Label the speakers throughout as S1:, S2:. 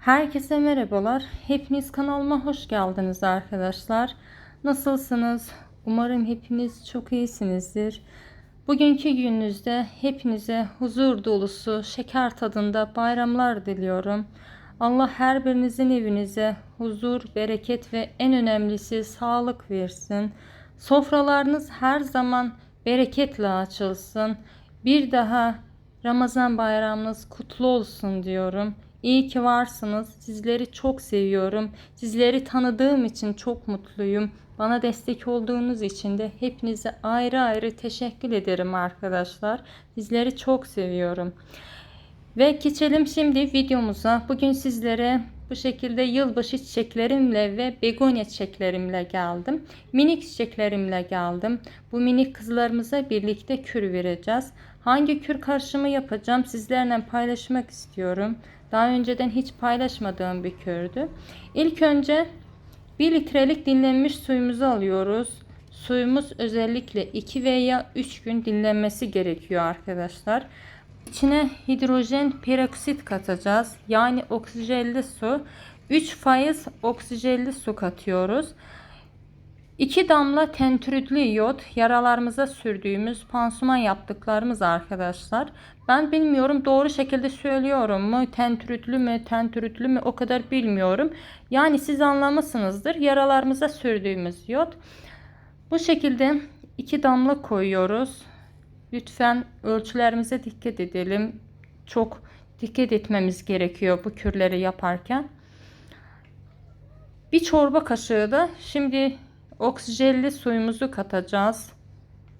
S1: Herkese merhabalar. Hepiniz kanalıma hoş geldiniz arkadaşlar. Nasılsınız? Umarım hepiniz çok iyisinizdir. Bugünkü gününüzde hepinize huzur dolusu, şeker tadında bayramlar diliyorum. Allah her birinizin evinize huzur, bereket ve en önemlisi sağlık versin. Sofralarınız her zaman bereketle açılsın. Bir daha Ramazan bayramınız kutlu olsun diyorum. İyi ki varsınız. Sizleri çok seviyorum. Sizleri tanıdığım için çok mutluyum. Bana destek olduğunuz için de hepinize ayrı ayrı teşekkür ederim arkadaşlar. Sizleri çok seviyorum. Ve geçelim şimdi videomuza. Bugün sizlere bu şekilde yılbaşı çiçeklerimle ve begonya çiçeklerimle geldim. Minik çiçeklerimle geldim. Bu minik kızlarımıza birlikte kür vereceğiz. Hangi kür karışımı yapacağım sizlerle paylaşmak istiyorum. Daha önceden hiç paylaşmadığım bir kürdü. İlk önce 1 litrelik dinlenmiş suyumuzu alıyoruz. Suyumuz özellikle 2 veya 3 gün dinlenmesi gerekiyor arkadaşlar. İçine hidrojen peroksit katacağız. Yani oksijenli su. 3 faiz oksijenli su katıyoruz. 2 damla tentürütlü iot yaralarımıza sürdüğümüz pansuman yaptıklarımız arkadaşlar. Ben bilmiyorum doğru şekilde söylüyorum mu tentürütlü mü tentürütlü mü o kadar bilmiyorum. Yani siz anlamışsınızdır yaralarımıza sürdüğümüz iot. Bu şekilde 2 damla koyuyoruz. Lütfen ölçülerimize dikkat edelim. Çok dikkat etmemiz gerekiyor bu kürleri yaparken. Bir çorba kaşığı da şimdi oksijenli suyumuzu katacağız.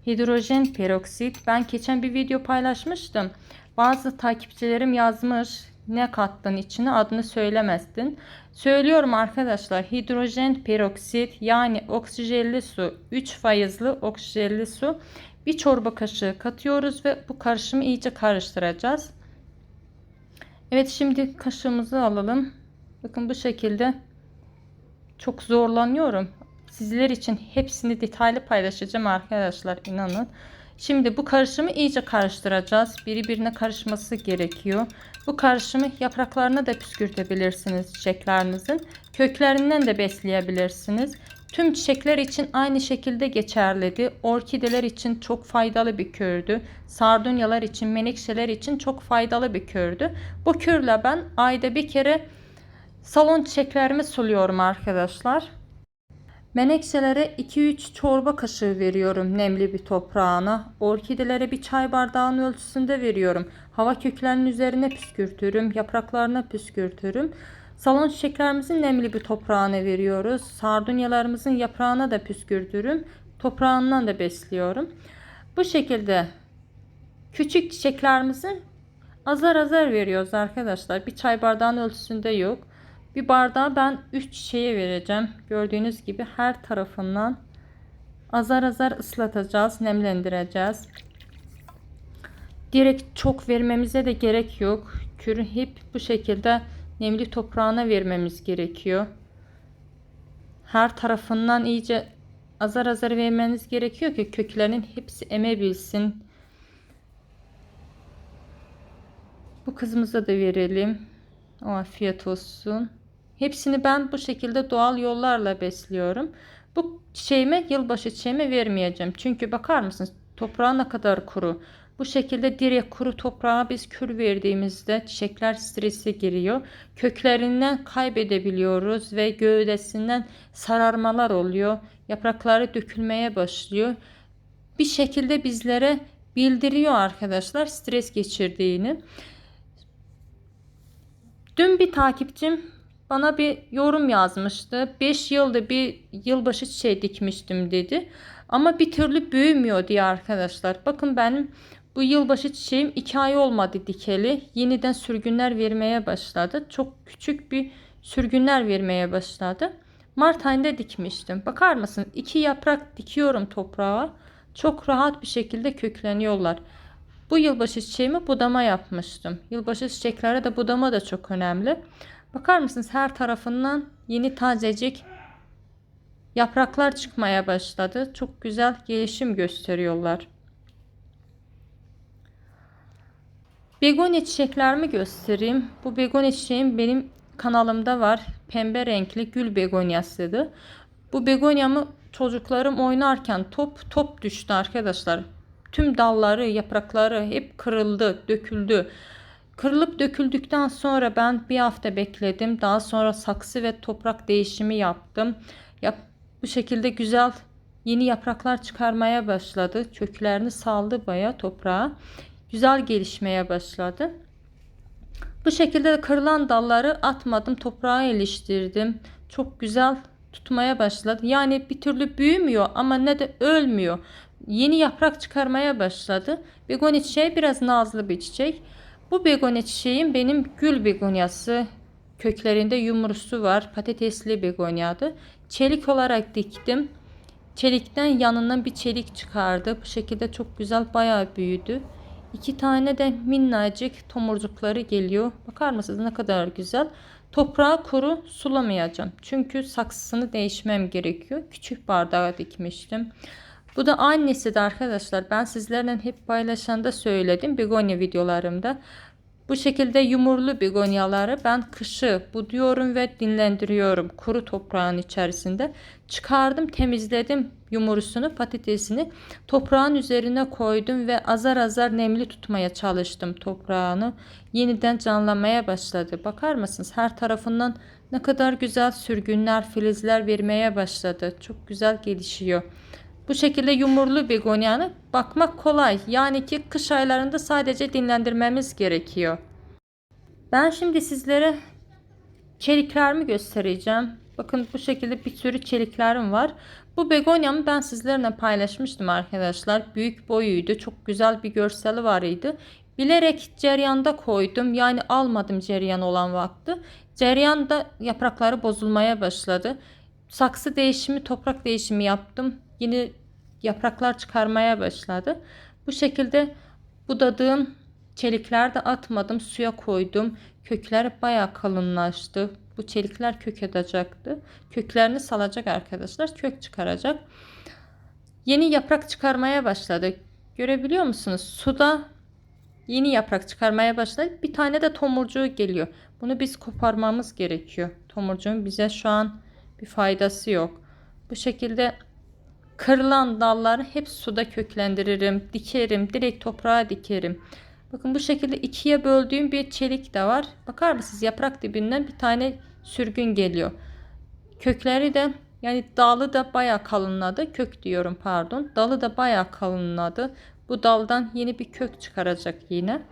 S1: Hidrojen peroksit. Ben geçen bir video paylaşmıştım. Bazı takipçilerim yazmış ne kattın içine adını söylemezdin. Söylüyorum arkadaşlar hidrojen peroksit yani oksijenli su 3 faizli oksijenli su bir çorba kaşığı katıyoruz ve bu karışımı iyice karıştıracağız. Evet şimdi kaşığımızı alalım. Bakın bu şekilde çok zorlanıyorum. Sizler için hepsini detaylı paylaşacağım arkadaşlar inanın. Şimdi bu karışımı iyice karıştıracağız. Birbirine karışması gerekiyor. Bu karışımı yapraklarına da püskürtebilirsiniz çiçeklerinizin. Köklerinden de besleyebilirsiniz. Tüm çiçekler için aynı şekilde geçerliydi. Orkideler için çok faydalı bir kördü. Sardunyalar için, menekşeler için çok faydalı bir kördü. Bu kürle ben ayda bir kere salon çiçeklerimi suluyorum arkadaşlar. Menekşelere 2-3 çorba kaşığı veriyorum nemli bir toprağına. Orkidelere bir çay bardağının ölçüsünde veriyorum. Hava köklerinin üzerine püskürtürüm. Yapraklarına püskürtürüm. Salon çiçeklerimizin nemli bir toprağına veriyoruz. Sardunyalarımızın yaprağına da püskürtürüm. Toprağından da besliyorum. Bu şekilde küçük çiçeklerimizin azar azar veriyoruz arkadaşlar. Bir çay bardağının ölçüsünde yok. Bir bardağı ben 3 çiçeğe vereceğim. Gördüğünüz gibi her tarafından azar azar ıslatacağız, nemlendireceğiz. Direkt çok vermemize de gerek yok. Kürü hep bu şekilde nemli toprağına vermemiz gerekiyor. Her tarafından iyice azar azar vermeniz gerekiyor ki köklerin hepsi emebilsin. Bu kızımıza da verelim. O afiyet olsun. Hepsini ben bu şekilde doğal yollarla besliyorum. Bu çiçeğime yılbaşı çiçeğime vermeyeceğim. Çünkü bakar mısınız toprağı ne kadar kuru. Bu şekilde direkt kuru toprağa biz kür verdiğimizde çiçekler strese giriyor. Köklerinden kaybedebiliyoruz ve gövdesinden sararmalar oluyor. Yaprakları dökülmeye başlıyor. Bir şekilde bizlere bildiriyor arkadaşlar stres geçirdiğini. Dün bir takipçim bana bir yorum yazmıştı. 5 yılda bir yılbaşı çiçeği dikmiştim dedi. Ama bir türlü büyümüyor diye arkadaşlar. Bakın benim bu yılbaşı çiçeğim 2 ay olmadı dikeli. Yeniden sürgünler vermeye başladı. Çok küçük bir sürgünler vermeye başladı. Mart ayında dikmiştim. Bakar mısın? İki yaprak dikiyorum toprağa. Çok rahat bir şekilde kökleniyorlar. Bu yılbaşı çiçeğimi budama yapmıştım. Yılbaşı çiçeklere de budama da çok önemli. Bakar mısınız her tarafından yeni tazecik yapraklar çıkmaya başladı. Çok güzel gelişim gösteriyorlar. Begonya çiçeklerimi göstereyim. Bu begonya çiçeğim benim kanalımda var. Pembe renkli gül begonyasıydı. Bu begonyamı çocuklarım oynarken top top düştü arkadaşlar. Tüm dalları, yaprakları hep kırıldı, döküldü. Kırılıp döküldükten sonra ben bir hafta bekledim. Daha sonra saksı ve toprak değişimi yaptım. Yap, bu şekilde güzel yeni yapraklar çıkarmaya başladı. Köklerini saldı baya toprağa. Güzel gelişmeye başladı. Bu şekilde kırılan dalları atmadım. Toprağa iliştirdim. Çok güzel tutmaya başladı. Yani bir türlü büyümüyor ama ne de ölmüyor. Yeni yaprak çıkarmaya başladı. Begonya çiçeği biraz nazlı bir çiçek. Bu begonya çiçeğim benim gül begonyası. Köklerinde yumrusu var. Patatesli begonyadı. Çelik olarak diktim. Çelikten yanından bir çelik çıkardı. Bu şekilde çok güzel bayağı büyüdü. İki tane de minnacık tomurcukları geliyor. Bakar mısınız ne kadar güzel. Toprağı kuru sulamayacağım. Çünkü saksısını değişmem gerekiyor. Küçük bardağa dikmiştim. Bu da annesi de arkadaşlar. Ben sizlerle hep paylaşanda söyledim. Begonya videolarımda. Bu şekilde yumurlu begonyaları ben kışı buduyorum ve dinlendiriyorum kuru toprağın içerisinde. Çıkardım temizledim yumurusunu patatesini toprağın üzerine koydum ve azar azar nemli tutmaya çalıştım toprağını. Yeniden canlanmaya başladı. Bakar mısınız her tarafından ne kadar güzel sürgünler filizler vermeye başladı. Çok güzel gelişiyor. Bu şekilde yumurlu begonyanı bakmak kolay. Yani ki kış aylarında sadece dinlendirmemiz gerekiyor. Ben şimdi sizlere çeliklerimi göstereceğim. Bakın bu şekilde bir sürü çeliklerim var. Bu begonyamı ben sizlerle paylaşmıştım arkadaşlar. Büyük boyuydu. Çok güzel bir görseli var idi. Bilerek ceryanda koydum. Yani almadım ceryan olan vakti. Ceryanda yaprakları bozulmaya başladı. Saksı değişimi, toprak değişimi yaptım. Yeni yapraklar çıkarmaya başladı. Bu şekilde budadığım çelikler de atmadım. Suya koydum. Kökler baya kalınlaştı. Bu çelikler kök edecekti. Köklerini salacak arkadaşlar. Kök çıkaracak. Yeni yaprak çıkarmaya başladı. Görebiliyor musunuz? Suda yeni yaprak çıkarmaya başladı. Bir tane de tomurcuğu geliyor. Bunu biz koparmamız gerekiyor. Tomurcuğun bize şu an bir faydası yok. Bu şekilde kırılan dalları hep suda köklendiririm, dikerim, direkt toprağa dikerim. Bakın bu şekilde ikiye böldüğüm bir çelik de var. Bakar mısınız yaprak dibinden bir tane sürgün geliyor. Kökleri de yani dalı da baya kalınladı. Kök diyorum pardon. Dalı da baya kalınladı. Bu daldan yeni bir kök çıkaracak yine.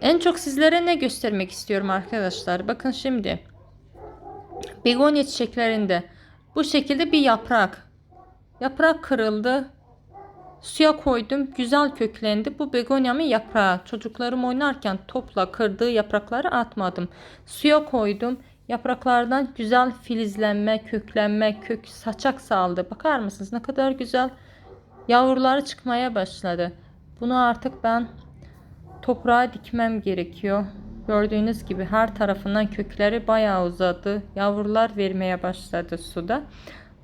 S1: En çok sizlere ne göstermek istiyorum arkadaşlar. Bakın şimdi. Begonya çiçeklerinde bu şekilde bir yaprak. Yaprak kırıldı. Suya koydum. Güzel köklendi. Bu begonyamın yaprağı. Çocuklarım oynarken topla kırdığı yaprakları atmadım. Suya koydum. Yapraklardan güzel filizlenme, köklenme, kök saçak saldı. Bakar mısınız ne kadar güzel yavruları çıkmaya başladı. Bunu artık ben toprağa dikmem gerekiyor. Gördüğünüz gibi her tarafından kökleri bayağı uzadı. Yavrular vermeye başladı suda.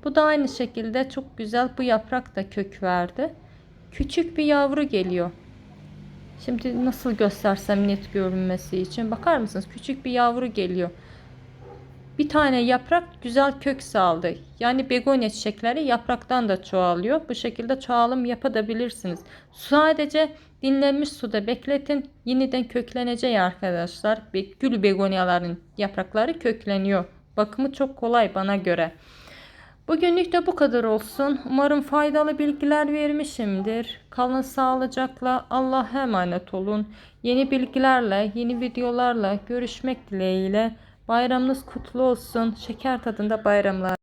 S1: Bu da aynı şekilde çok güzel bu yaprak da kök verdi. Küçük bir yavru geliyor. Şimdi nasıl göstersem net görünmesi için bakar mısınız? Küçük bir yavru geliyor. Bir tane yaprak güzel kök saldı. Yani begonya çiçekleri yapraktan da çoğalıyor. Bu şekilde çoğalım yapabilirsiniz. Sadece dinlenmiş suda bekletin. Yeniden köklenecek arkadaşlar. Gül begonyaların yaprakları kökleniyor. Bakımı çok kolay bana göre. Bugünlük de bu kadar olsun. Umarım faydalı bilgiler vermişimdir. Kalın sağlıcakla Allah'a emanet olun. Yeni bilgilerle, yeni videolarla görüşmek dileğiyle. Bayramınız kutlu olsun. Şeker tadında bayramlar.